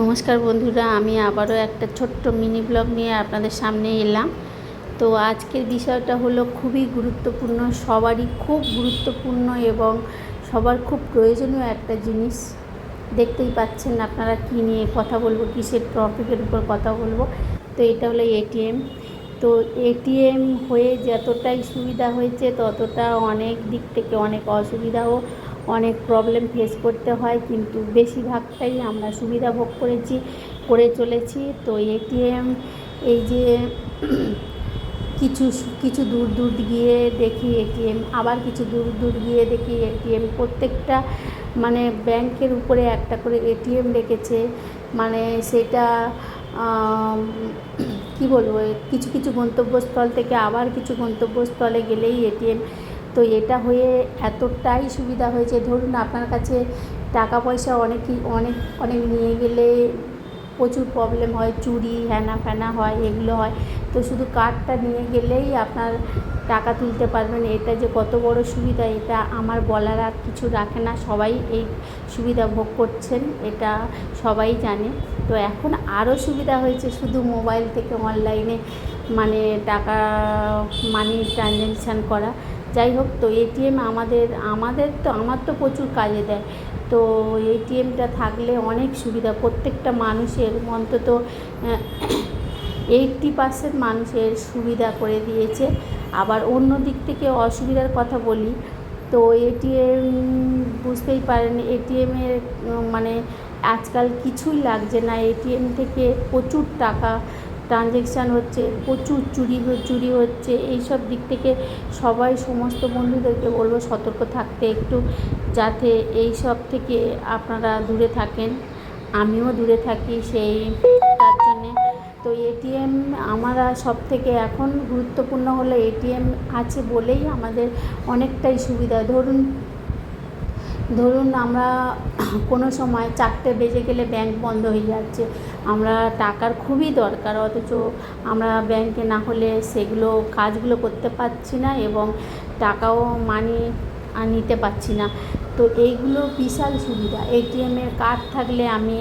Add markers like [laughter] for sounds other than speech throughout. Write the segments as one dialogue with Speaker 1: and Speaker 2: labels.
Speaker 1: নমস্কার বন্ধুরা, আমি আবারও একটা ছোট্ট মিনি ব্লগ নিয়ে আপনাদের সামনে এলাম। তো আজকের বিষয়টা হলো খুবই গুরুত্বপূর্ণ, সবারই খুব গুরুত্বপূর্ণ এবং সবার খুব প্রয়োজনীয় একটা জিনিস। দেখতেই পাচ্ছেন আপনারা কী নিয়ে কথা বলব, কিসের টপিকের উপর কথা বলব। তো এটা হলো এটিএম তো এটিএম হয়ে যতটাই সুবিধা হয়েছে, ততটা অনেক দিক থেকে অনেক অসুবিধাও অনেক প্রবলেম ফেস করতে হয়, কিন্তু বেশিরভাগটাই আমরা সুবিধা ভোগ করেছি, করে চলেছি। তো এটিএম এই যে [clears throat] কিছু কিছু দূর দূর গিয়ে দেখি এটিএম আবার কিছু দূর দূর গিয়ে দেখি এটিএম প্রত্যেকটা মানে ব্যাংকের উপরে একটা করে এটিএম রেখেছে। মানে সেটা [clears throat] কি বলব কিছু কিছু গন্তব্যস্থল থেকে আবার কিছু গন্তব্যস্থলে গেলেই এটিএম তো এটা হয়ে এতটাই সুবিধা হয়েছে। ধরুন আপনার কাছে টাকা পয়সা অনেকই, অনেক অনেক নিয়ে গেলে প্রচুর প্রবলেম হয়, চুরি হ্যানা ফ্যানা হয়, এগুলো হয়। তো শুধু কার্ডটা নিয়ে গেলেই আপনার টাকা তুলতে পারবেন। এটা যে কত বড় সুবিধা, এটা আমার বলার আর কিছু রাখে না। সবাই এই সুবিধা ভোগ করছেন, এটা সবাই জানে। তো এখন আরও সুবিধা হয়েছে শুধু মোবাইল থেকে অনলাইনে মানে টাকা মানি ট্রানজ্যাকশান করা। যাই হোক তো এটিএম আমাদের আমাদের তো, আমার তো প্রচুর কাজে দেয়। তো এটিএমটা থাকলে অনেক সুবিধা। প্রত্যেকটা মানুষের অন্তত এইট্টি পার্সেন্ট মানুষের সুবিধা করে দিয়েছে। আবার অন্য দিক থেকে অসুবিধার কথা বলি, তো এটিএম বুঝতেই পারেন এটিএমের মানে আজকাল কিছুই লাগছে না। এটিএম থেকে প্রচুর টাকা ট্রানজ্যাকশান হচ্ছে, প্রচুর চুরি চুরি হচ্ছে এই সব দিক থেকে সবাই সমস্ত বন্ধুদেরকে বলব সতর্ক থাকতে একটু, যাতে এই সব থেকে আপনারা দূরে থাকেন। আমিও দূরে থাকি সেই, তার জন্যে। তো এটিএম আমরা সব থেকে এখন গুরুত্বপূর্ণ হলো এটিএম আছে বলেই আমাদের অনেকটাই সুবিধা। ধরুন ধরুন আমরা কোনো সময় চারটে বেজে গেলে ব্যাংক বন্ধ হয়ে যাচ্ছে। আমরা টাকার খুবই দরকার, অথচ আমরা ব্যাংকে না হলে সেগুলো, কাজগুলো করতে পারছি না এবং টাকাও মানি নিতে পারছি না। তো এইগুলো বিশাল সুবিধা। এটিএমের কার্ড থাকলে আমি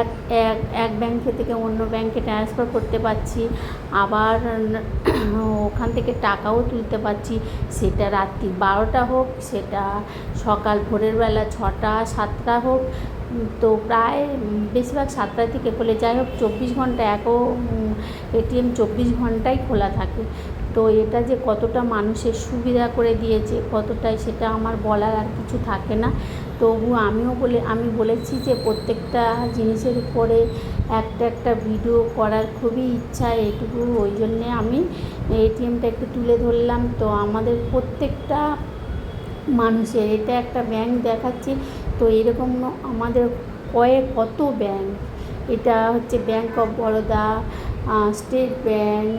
Speaker 1: এক এক এক ব্যাংকে থেকে অন্য ব্যাংকে ট্রান্সফার করতে পারছি। আবার ওখান থেকে টাকাও তুলতে পারছি। সেটা রাত্রি বারোটা হোক, সেটা সকাল ভোরের বেলা ছটা, সাতটা হোক তো প্রায় বেশিরভাগ সাতটা থেকে খোলে। যাই হোক, চব্বিশ ঘণ্টা একও এটিএম চব্বিশ ঘন্টাই খোলা থাকে। তো এটা যে কতটা মানুষের সুবিধা করে দিয়েছে, কতটাই সেটা আমার বলার আর কিছু থাকে না। তবু আমিও বলে, আমি বলেছি যে প্রত্যেকটা জিনিসের উপরে একটা একটা ভিডিও করার খুবই ইচ্ছা, এইটুকু। ওই জন্যে আমি এটিএমটা একটু তুলে ধরলাম। তো আমাদের প্রত্যেকটা মানুষের, এটা একটা ব্যাংক দেখাচ্ছি তো এরকম আমাদের কয়েক কত ব্যাংক? এটা হচ্ছে Bank of Baroda State Bank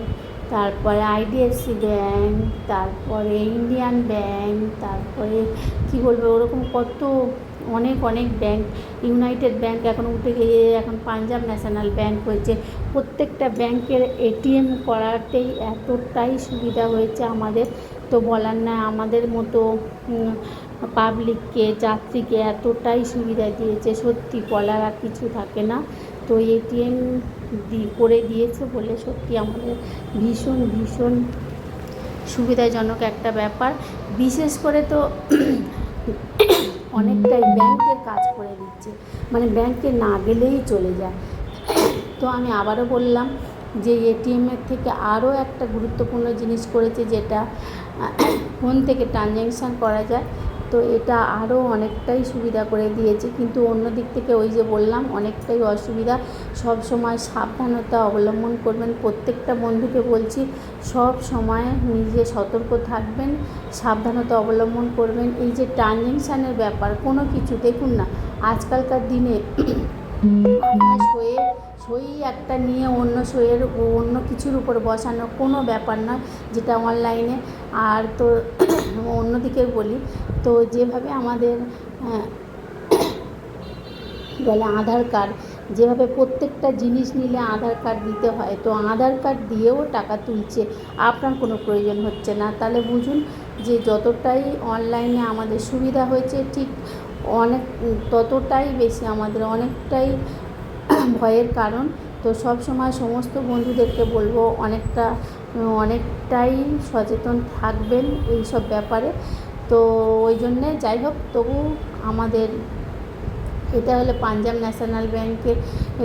Speaker 1: তারপরে আইডিএফসি ব্যাংক তারপরে ইন্ডিয়ান ব্যাংক তারপরে কী বলব, ওরকম কত, অনেক অনেক ব্যাংক। ইউনাইটেড ব্যাংক এখন উঠে গিয়ে, এখন পাঞ্জাব ন্যাশনাল ব্যাংক হয়েছে। প্রত্যেকটা ব্যাংকের এটিএম করাতেই এতটাই সুবিধা হয়েছে আমাদের। তো বলার না আমাদের মতো পাবলিককে যাত্রীকে এতটাই সুবিধা দিয়েছে, সত্যি বলার আর কিছু থাকে না। তো এটিএম করে দিয়েছে বলে সত্যি আমাদের ভীষণ ভীষণ সুবিধাজনক একটা ব্যাপার। বিশেষ করে তো অনেকটাই ব্যাংকের কাজ করে দিচ্ছে। মানে ব্যাংকে না গেলেই চলে যায়। তো আমি আবারও বললাম যে এটিএমের থেকে আরও একটা গুরুত্বপূর্ণ জিনিস করেছে যেটা, ফোন থেকে ট্রানজ্যাকশান করা যায়। তো এটা আরও অনেকটাই সুবিধা করে দিয়েছে। কিন্তু অন্য দিক থেকে ওই যে বললাম, অনেকটাই অসুবিধা। সব সময় সাবধানতা অবলম্বন করবেন। প্রত্যেকটা বন্ধুকে বলছি, সব সময় নিজে সতর্ক থাকবেন, সাবধানতা অবলম্বন করবেন। এই যে ট্রানজ্যাকশানের ব্যাপার, কোনো কিছু, দেখুন না, আজকালকার দিনে আপনার সই একটা নিয়ে অন্য সইয়ের অন্য কিছুর উপর বসানো কোনো ব্যাপার নয়, যেটা অনলাইনে আর তো অন্যদিকে বলি, তো যেভাবে আমাদের বলে আধার কার্ড, যেভাবে প্রত্যেকটা জিনিস নিলে আধার কার্ড দিতে হয়, তো আধার কার্ড দিয়েও টাকা তুলছে, আপনার কোনো প্রয়োজন হচ্ছে না। তাহলে বুঝুন যে যতটাই অনলাইনে আমাদের সুবিধা হয়েছে, ঠিক অনেক, ততটাই বেশি আমাদের অনেকটাই ভয়ের কারণ। তো সব সময় সমস্ত বন্ধুদেরকে বলব, অনেকটা অনেকটাই সচেতন থাকবেন এইসব ব্যাপারে। তো ওই জন্যে যাই হোক তবু আমাদের এটা হলো পাঞ্জাব ন্যাশনাল ব্যাংকের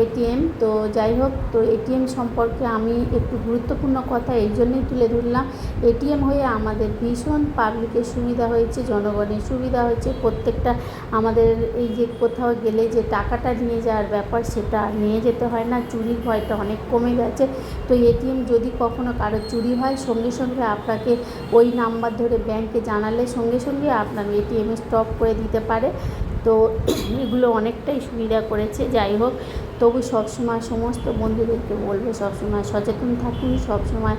Speaker 1: এটিএম তো যাই হোক, তো এটিএম সম্পর্কে আমি একটু গুরুত্বপূর্ণ কথা এই জন্যই তুলে ধরলাম। এটিএম হয়ে আমাদের ভীষণ পাবলিকের সুবিধা হয়েছে, জনগণের সুবিধা হয়েছে। প্রত্যেকটা আমাদের এই যে কোথাও গেলে যে টাকাটা নিয়ে যাওয়ার ব্যাপার সেটা নিয়ে যেতে হয় না। চুরির ভয়টা অনেক কমে গেছে। তো এটিএম যদি কখনো কারও চুরি হয়, সঙ্গে সঙ্গে আপনাকে ওই নাম্বার ধরে ব্যাংকে জানালে সঙ্গে সঙ্গে আপনার এটিএমে স্টপ করে দিতে পারে। তো [clears throat] এগুলো অনেকটাই সুবিধা করেছে, যাই হোক। তবু সবসময় সমস্ত বন্ধুদেরকে বলব, সবসময় সচেতন থাকুন, সবসময়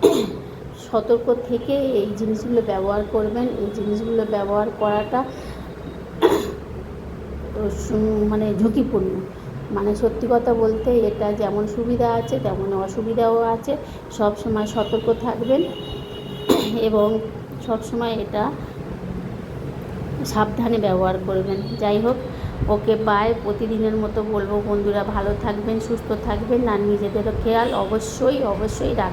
Speaker 1: [clears throat] সতর্ক থেকে এই জিনিসগুলো ব্যবহার করবেন। এই জিনিসগুলো ব্যবহার করাটা [clears throat] মানে ঝুঁকিপূর্ণ। মানে সত্যি কথা বলতে এটা যেমন সুবিধা আছে, তেমন অসুবিধাও আছে। সব সময় সতর্ক থাকবেন এবং সব সময় এটা সাবধানে ব্যবহার করবেন। যাই হোক, ওকে বাই প্রতিদিনের মতো বলব বন্ধুরা, ভালো থাকবেন, সুস্থ থাকবেন আর নিজেদেরও খেয়াল অবশ্যই অবশ্যই রাখ